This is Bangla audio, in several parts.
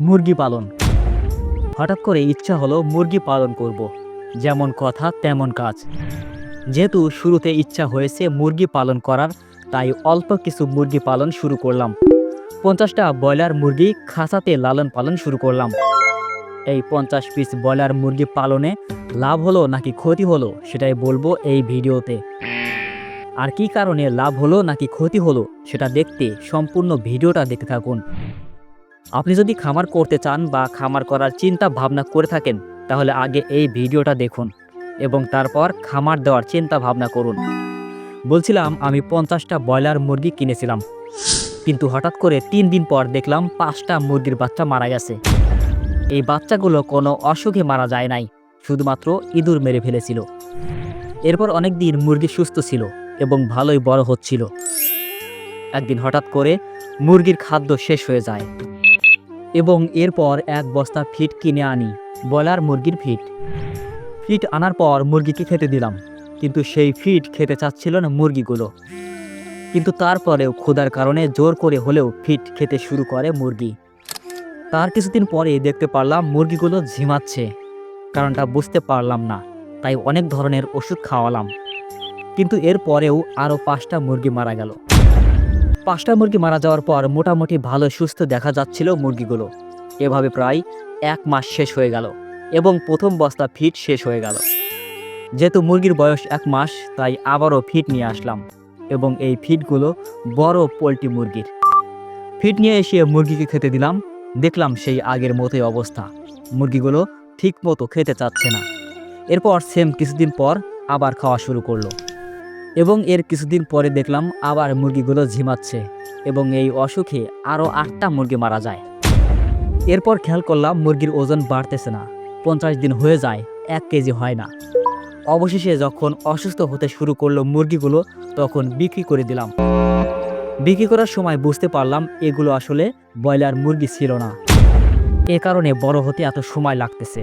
মুরগি পালন। হঠাৎ করে ইচ্ছা হলো মুরগি পালন করব। যেমন কথা, তেমন কাজ। যেহেতু শুরুতে ইচ্ছা হয়েছে মুরগি পালন করার, তাই অল্প কিছু মুরগি পালন শুরু করলাম। পঞ্চাশটা ব্রয়লার মুরগি খাঁচাতে লালন পালন শুরু করলাম। এই পঞ্চাশ পিস ব্রয়লার মুরগি পালনে লাভ হলো নাকি ক্ষতি হলো, সেটাই বলব এই ভিডিওতে। আর কি কারণে লাভ হলো নাকি ক্ষতি হলো, সেটা দেখতে সম্পূর্ণ ভিডিওটা দেখতে থাকুন। আপনি যদি খামার করতে চান বা খামার করার চিন্তা ভাবনা করে থাকেন, তাহলে আগে এই ভিডিওটা দেখুন এবং তারপর খামার দেওয়ার চিন্তা ভাবনা করুন। বলছিলাম আমি পঞ্চাশটা ব্রয়লার মুরগি কিনেছিলাম, কিন্তু হঠাৎ করে তিন দিন পর দেখলাম পাঁচটা মুরগির বাচ্চা মারা গেছে। এই বাচ্চাগুলো কোনো অসুখে মারা যায় নাই, শুধুমাত্র ইঁদুর মেরে ফেলেছিল। এরপর অনেক দিন মুরগি সুস্থ ছিল এবং ভালোই বড় হচ্ছিল। একদিন হঠাৎ করে মুরগির খাদ্য শেষ হয়ে যায়। এবং এরপর এক বস্তা ফিট কিনে আনি, ব্রয়লার মুরগির ফিট। ফিট আনার পর মুরগিকে খেতে দিলাম, কিন্তু সেই ফিট খেতে চাচ্ছিল না মুরগিগুলো। কিন্তু তারপরেও ক্ষুধার কারণে জোর করে হলেও ফিট খেতে শুরু করে মুরগি। তার কিছুদিন পরে দেখতে পারলাম মুরগিগুলো ঝিমাচ্ছে, কারণটা বুঝতে পারলাম না, তাই অনেক ধরনের ওষুধ খাওয়ালাম। কিন্তু এর পরেও আরও পাঁচটা মুরগি মারা গেল। পাঁচটা মুরগি মারা যাওয়ার পর মোটামুটি ভালো, সুস্থ দেখা যাচ্ছিল মুরগিগুলো। এভাবে প্রায় এক মাস শেষ হয়ে গেল এবং প্রথম বস্তা ফিট শেষ হয়ে গেল। যেহেতু মুরগির বয়স এক মাস, তাই আবারও ফিট নিয়ে আসলাম এবং এই ফিটগুলো বড় পোলট্রি মুরগির। ফিট নিয়ে এসে মুরগিকে খেতে দিলাম, দেখলাম সেই আগের মতোই অবস্থা। মুরগিগুলো ঠিক মতো খেতে চাচ্ছে না। এরপর সেম কিছুদিন পর আবার খাওয়া শুরু করল। এবং এর কিছুদিন পরে দেখলাম আবার মুরগিগুলো ঝিমাচ্ছে এবং এই অসুখে আরও আটটা মুরগি মারা যায়। এরপর খেয়াল করলাম মুরগির ওজন বাড়তেছে না, পঞ্চাশ দিন হয়ে যায়, এক কেজি হয় না। অবশেষে যখন অসুস্থ হতে শুরু করল মুরগিগুলো, তখন বিক্রি করে দিলাম। বিক্রি করার সময় বুঝতে পারলাম এগুলো আসলে ব্রয়লার মুরগি ছিল না। এ কারণে বড় হতে এত সময় লাগতেছে।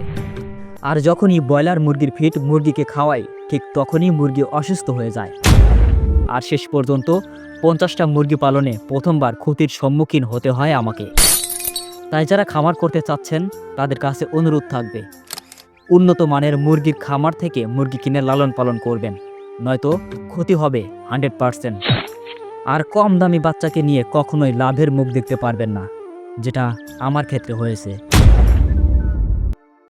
আর যখনই ব্রয়লার মুরগির ফিট মুরগিকে খাওয়াই ঠিক তখনই মুরগি অসুস্থ হয়ে যায়। আর শেষ পর্যন্ত পঞ্চাশটা মুরগি পালনে প্রথমবার ক্ষতির সম্মুখীন হতে হয় আমাকে। তাই যারা খামার করতে চাচ্ছেন, তাদের কাছে অনুরোধ থাকবে, উন্নত মানের মুরগির খামার থেকে মুরগি কিনে লালন পালন করবেন, নয়তো ক্ষতি হবে হান্ড্রেড পারসেন্ট। আর কম দামি বাচ্চাকে নিয়ে কখনোই লাভের মুখ দেখতে পারবেন না, যেটা আমার ক্ষেত্রে হয়েছে।